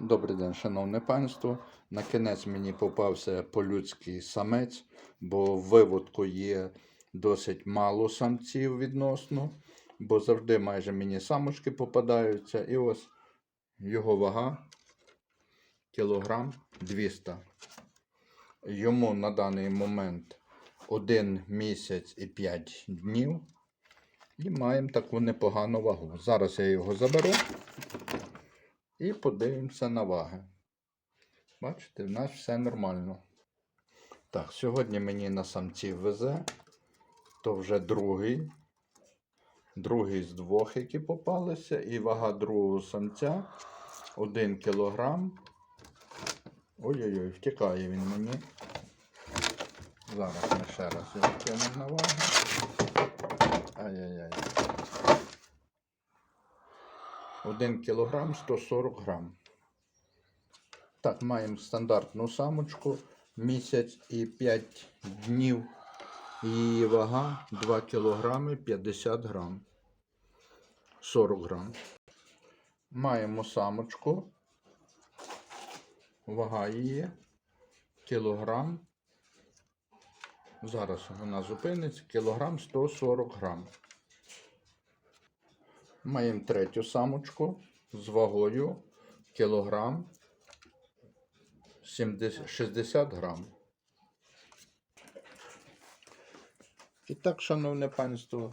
Добрий день, шановне панство. На кінець мені попався по-людськи самець, бо в виводку є досить мало самців відносно, бо завжди майже мені самочки попадаються. І ось його вага кілограм 200. Йому на даний момент 1 місяць і 5 днів. І маємо таку непогану вагу. Зараз я його заберу. І подивимося на ваги. Бачите, в нас все нормально. Так, сьогодні мені на самців везе. То вже другий. Другий з двох, які попалися. І вага другого самця 1 кілограм. Ой-ой-ой, втікає він мені. Зараз ми ще раз його кинемо на вагу. Ай-яй-яй. 1 кілограм 140 грам. Так, маємо стандартну самочку місяць і 5 днів. Її вага 2 кілограми 50 грам. 40 грам. Маємо самочку. Вага її кілограм. Зараз вона зупиниться. Кілограм 140 грам. Маємо третю самочку з вагою кілограм 70, 60 грам. І так, шановне панство,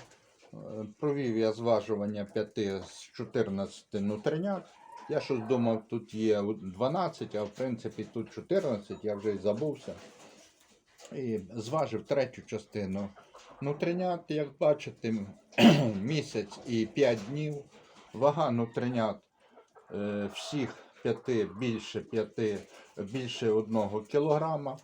е, провів я зважування 5 з 14 нутринят. Я щось думав, тут є 12, а в принципі тут 14, я вже й забувся. І зважив третю частину нутринят, як бачите, місяць і 5 днів. Вага нутринят е, всіх п'яти більше 5, більше 1 кілограма.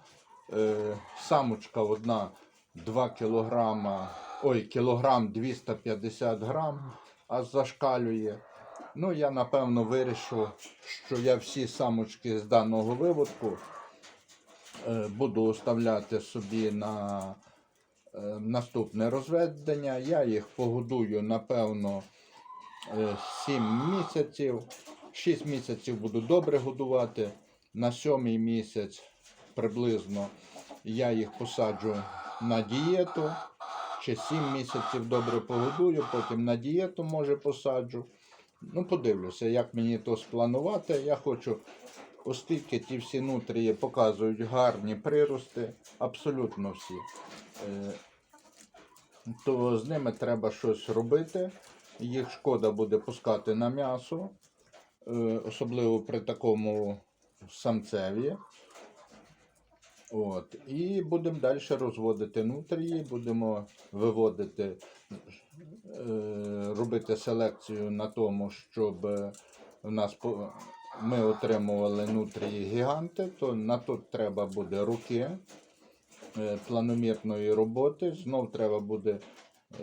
Е, самочка одна 2 кілограма, ой, кілограм 250 грам, а зашкалює. Ну, я напевно вирішу, що я всі самочки з даного виводку е, буду оставляти собі на наступне розведення. Я їх погодую, напевно, 7 місяців. 6 місяців буду добре годувати. На сьомий місяць приблизно я їх посаджу на дієту. Ще 7 місяців добре погодую, потім на дієту може посаджу. Ну, подивлюся, як мені то спланувати. Я хочу, оскільки ті всі нутрії показують гарні прирости, абсолютно всі, е, то з ними треба щось робити. Їх шкода буде пускати на м'ясо, е, особливо при такому самцеві. От. І будемо далі розводити нутрії, будемо виводити, е, робити селекцію на тому, щоб в нас ми отримували нутрії гіганти, то на то треба буде руки е, планомірної роботи. Знов треба буде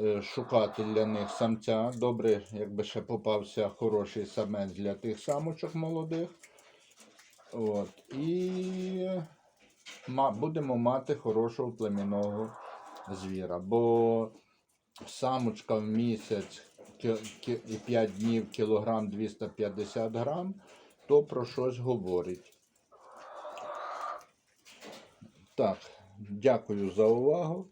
е, шукати для них самця. Добре, якби ще попався хороший самець для тих самочок молодих. От. І будемо мати хорошого племінного звіра. Бо самочка в місяць і 5 днів кілограм 250 грам, то про щось говорить. Так, дякую за увагу.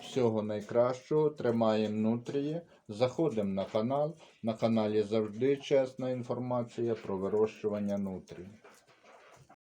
Всього найкращого. Тримаємо нутрії. Заходимо на канал. На каналі завжди чесна інформація про вирощування нутрій.